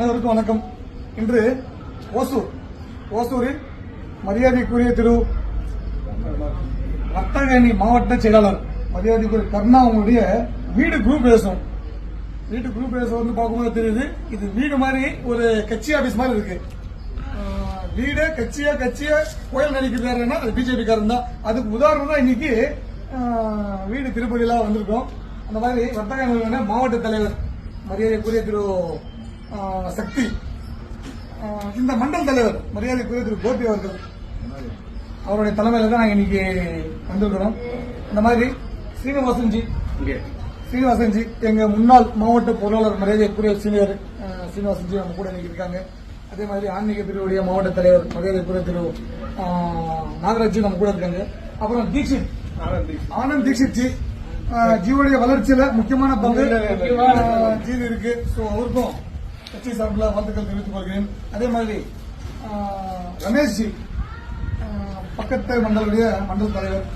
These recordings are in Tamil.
அனைவருக்கும் வணக்கம். இன்று ஓசூர் ஓசூரில் மரியாதைக்குரிய திரு ரத்தகணி மாவட்ட செயலாளர் மரியாதைக்குரிய கர்ணா அவங்களுடைய வீடு குரூப் பேசும் வீட்டு குரூப் பேசும் வந்து பார்க்கும்போது தெரியுது இது வீடு மாதிரி ஒரு கட்சி ஆபீஸ் மாதிரி இருக்கு. வீடு கட்சியா கட்சியா கோயில் நினைக்கிறாருன்னா அது பிஜேபி காரன் தான். அதுக்கு உதாரணம் தான் இன்னைக்கு வீடு திருப்பதியெல்லாம் வந்திருக்கோம். அந்த மாதிரி வர்த்தக மாவட்ட தலைவர் மரியாதைக்குரிய திரு சக்தி. இந்த மண்டல் தலைவர் மரியாதைக்குரிய திரு கோபி அவர்கள். அவருடைய தலைமையில தான் நாங்க இன்னைக்கு வந்திருக்கிறோம். இந்த மாதிரி ஸ்ரீனிவாசன்ஜி ஸ்ரீனிவாசன்ஜி எங்க முன்னாள் மாவட்ட பொருளாளர் மரியாதைக்குரிய சீனியர் ஸ்ரீனிவாசன்ஜி நம்ம கூட இன்னைக்கு இருக்காங்க. அதே மாதிரி ஆன்மீக பிரிவுடைய மாவட்ட தலைவர் மரியாதைக்குரிய திரு நாகராஜ் நம்ம கூட இருக்காங்க. அப்புறம் தீட்சித். ஆனந்த் தீட்சித். ஜி அஹ், ஜியோடைய வளர்ச்சியில முக்கியமான பங்கு ஜீது இருக்கு. ஸோ அவருக்கும் கட்சி சார்பில் வாழ்த்துக்கள் தெரிவித்துக் கொள்கிறேன். அதே மாதிரி ரமேஷ்ஜி பக்கத்து மண்டலுடைய மண்டல் தலைவர்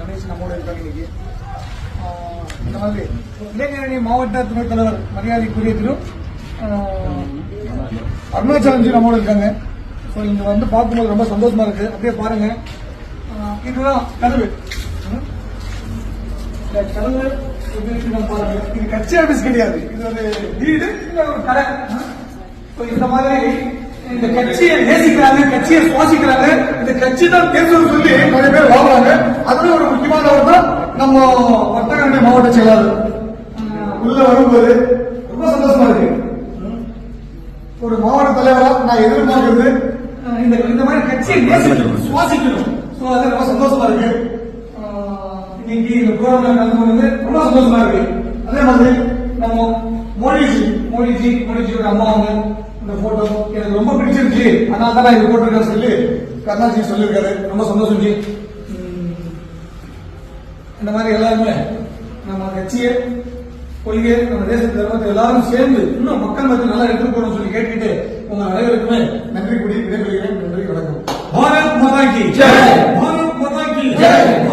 ரமேஷ் நம்மோட இருக்காங்க இன்னைக்கு. இந்த மாதிரி இளைஞரணி மாவட்ட துணைத் தலைவர் மரியாதைக்குரிய திரு ஆஹ், அருணாச்சலம்ஜி நம்மோட இருக்காங்க. ஸோ இங்க வந்து பார்க்கும்போது ரொம்ப சந்தோஷமா இருக்கு. அப்படியே பாருங்க. இதுதான் கதவு. இந்த நம்ம பாருங்க. இது கட்சி ஆபீஸ் கிடையாது. இது ஒரு வீடு ஒரு கடை. இந்த மாதிரி இந்த கட்சியை நேசிக்கிறாங்க கட்சியை சுவாசிக்கிறாங்க. இந்த கட்சி தான் தேர்தல் சொல்லி நிறைய பேர் வாங்குறாங்க. அதுல ஒரு முக்கியமானவர் தான் நம்ம வர்த்தக மாவட்ட செயலாளர். உள்ள வரும்போது ரொம்ப சந்தோஷமா இருக்கு. ஒரு மாவட்ட தலைவரா நான் எதிர்பார்க்கிறது இந்த இந்த மாதிரி கட்சியை நேசிக்கணும் சுவாசிக்கணும். ஸோ அது ரொம்ப சந்தோஷமா இருக்கு. இன்னைக்கு இந்த ப்ரோக்ராம்ல கலந்து வந்து ரொம்ப சந்தோஷமா இருக்கு. அதே மாதிரி நம்ம மோடிஜி மோடிஜி மோடிஜியோட அம்மா அவங்க இந்த போட்டோ எனக்கு ரொம்ப பிடிச்சிருச்சு அதனால தான் நான் இது போட்டிருக்கேன் சொல்லி கருணாஜி சொல்லியிருக்காரு. ரொம்ப சந்தோஷம் ஜி. இந்த மாதிரி எல்லாருமே நம்ம கட்சியை கொள்கை நம்ம தேச தர்மத்தை எல்லாரும் சேர்ந்து இன்னும் மக்கள் மத்தியில் நல்லா எடுத்துட்டு போறோம் சொல்லி கேட்டுட்டு உங்க அனைவருக்குமே நன்றி கூடி விடைபெறுகிறேன். நன்றி வணக்கம். பாரத் மாதா ஜெய். பாரத் மாதா ஜெய்.